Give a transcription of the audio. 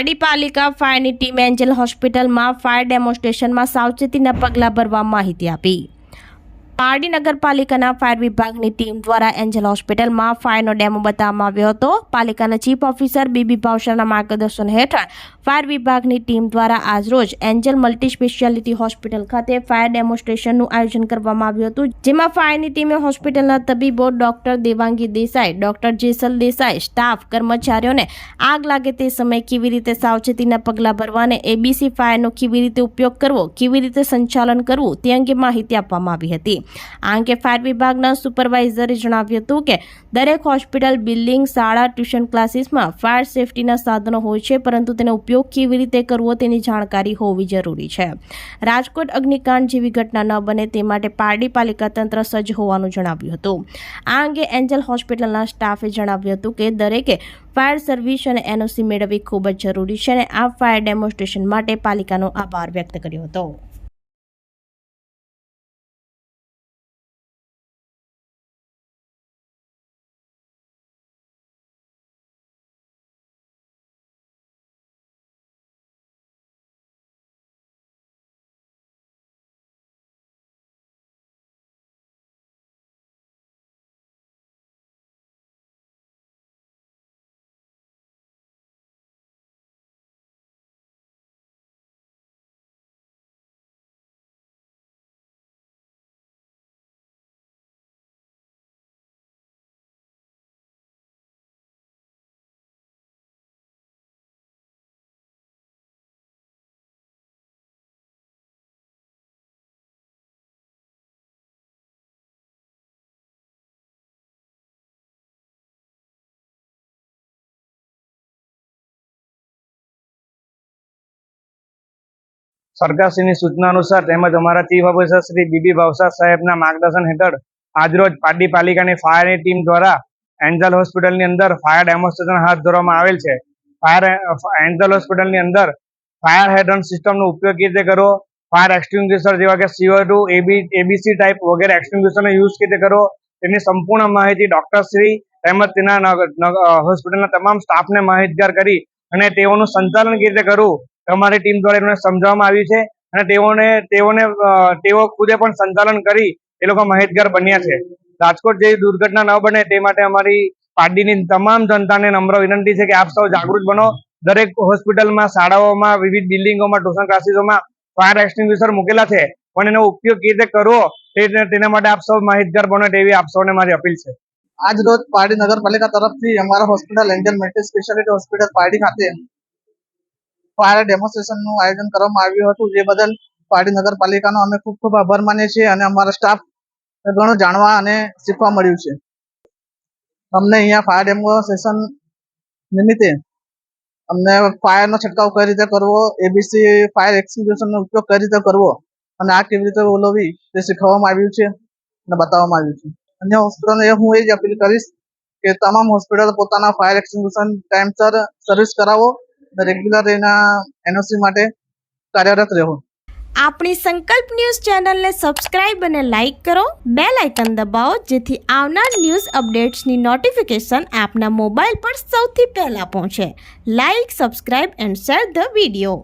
પારડી પાલિકા ફાયરની team Angel હોસ્પિટલમાં ફાયર ડેમોન્સ્ટ્રેશનમાં સાવચેતીના પગલાં ભરવા માહિતી આપી. પારડી નગરપાલિકાના ફાયર વિભાગની ટીમ દ્વારા એન્જલ હોસ્પિટલમાં ફાયરનો ડેમો બતાવવામાં આવ્યો હતો. પાલિકાના ચીફ ઓફિસર બીબી ભાવસાના માર્ગદર્શન હેઠળ ફાયર વિભાગની ટીમ દ્વારા આજરોજ એન્જલ મલ્ટી સ્પેશિયાલિટી હોસ્પિટલ ખાતે ફાયર ડેમોન્સ્ટ્રેશનનું આયોજન કરવામાં આવ્યું હતું, જેમાં ફાયરની ટીમે હોસ્પિટલના તબીબો doctor Devangi Desai, doctor Jesal Desai, staff, કર્મચારીઓને આગ લાગે તે સમયે કેવી રીતે સાવચેતીના પગલાં ભરવાને એબીસી ફાયરનો કેવી રીતે ઉપયોગ કરવો, કેવી રીતે સંચાલન કરવું તે અંગે માહિતી આપવામાં આવી હતી. આ અંગે ફાયર વિભાગના સુપરવાઇઝરે જણાવ્યું હતું કે દરેક હોસ્પિટલ, બિલ્ડિંગ, શાળા, ટ્યુશન ક્લાસીસમાં ફાયર સેફટીના સાધનો હોય છે, પરંતુ તેનો ઉપયોગ કેવી રીતે કરવો તેની જાણકારી હોવી જરૂરી છે. રાજકોટ અગ્નિકાંડ જેવી ઘટના ન બને તે માટે પારડી પાલિકા તંત્ર સજ્જ હોવાનું જણાવ્યું હતું. આ અંગે એન્જલ હોસ્પિટલના સ્ટાફે જણાવ્યું હતું કે દરેકે ફાયર સર્વિસ અને એનઓસી મેળવવી ખૂબ જ જરૂરી છે અને આ ફાયર ડેમોન્સ્ટ્રેશન માટે પાલિકાનો આભાર વ્યક્ત કર્યો હતો. સરકારશ્રીની સૂચના અનુસાર તેમજ અમારા chief officer Shri B B Bhavsar સાહેબના માર્ગદર્શન હેઠળ આજરોજ પારડી પાલિકાની ફાયરની ટીમ દ્વારા એન્જલ હોસ્પિટલની અંદર ફાયર ડેમોન્સ્ટ્રેશન હાથ ધરવામાં આવેલ છે. ફાયર એન્જલ હોસ્પિટલની અંદર ફાયર હેડન સિસ્ટમનો ઉપયોગ કેવી રીતે કરવો? ફાયર એક્સટિંગ્વિશર જેવા કે CO two AB, ABC type વગેરે એક્સટિંગ્વિશરનો યુઝ કેવી રીતે કરવો? તેની સંપૂર્ણ માહિતી ડોક્ટરશ્રી તેમજ તેના હોસ્પિટલના તમામ સ્ટાફને માહિતગાર કરી અને તેઓનું સંચાલન કેવી રીતે કરવું? અમારી ટીમ દ્વારા એમને સમજાવવામાં આવ્યું છે અને તેઓને તેઓને તેઓ ખુદે પણ સંચાલન કરી એ લોકો માહિતગાર બન્યા છે. રાજકોટ જેવી દુર્ઘટના ન બને તે માટે અમારી પાર્ટીની તમામ જનતાને નમ્ર વિનંતી છે કે આપ સૌ જાગૃત બનો. દરેક હોસ્પિટલમાં, શાળાઓમાં, વિવિધ બિલ્ડિંગોમાં, ટ્યુશન ક્લાસીસોમાં ફાયર એક્સટિંગ્વિશર મૂકેલા છે. પણ એનો ઉપયોગ કેવી રીતે કરવો તેના માટે આપ સૌ માહિતગાર બનો તેવી આપ સૌને મારી અપીલ છે. આજ રોજ પારડી નગરપાલિકા તરફથી અમારા hospital Angel multi speciality hospital Pardi ખાતે ફાયર ડેમોન્સ્ટ્રેશનનું આયોજન કરવામાં આવ્યું હતું, જે બદલ પારડી નગરપાલિકાનો અમે ખૂબ ખૂબ આભાર માનીએ છીએ અને અમારા સ્ટાફ ઘણું જાણવા અને શીખવા મળ્યું છે. અમને અહીંયા ફાયર ડેમોન્સ્ટ્રેશન નિમિત્તે અમને ફાયરનો છંટકાવ કઈ રીતે કરવો એબીસી ફાયર એક્સટિંગ્વિશરનો ઉપયોગ કઈ રીતે કરવો અને આ કેવી રીતે ઓલવવી તે શીખવવામાં આવ્યું છે અને બતાવવામાં આવ્યું છે. અન્ય હોસ્પિટલને હું એ જ અપીલ કરીશ કે તમામ હોસ્પિટલ પોતાના ફાયર એક્સટિંગ્વિશન ટાઈમસર સર્વિસ કરાવો રેગ્યુલર એના એનઓસી માટે કાર્યરત રહો આપણી સંકલ્પ ન્યૂઝ ચેનલને સબસ્ક્રાઇબ અને લાઇક કરો. બે લાઇકન દબાવો, જેથી આવનાર ન્યૂઝ અપડેટ્સની નોટિફિકેશન આપના મોબાઈલ પર સૌથી પહેલાં પહોંચે. Like, subscribe and share the video.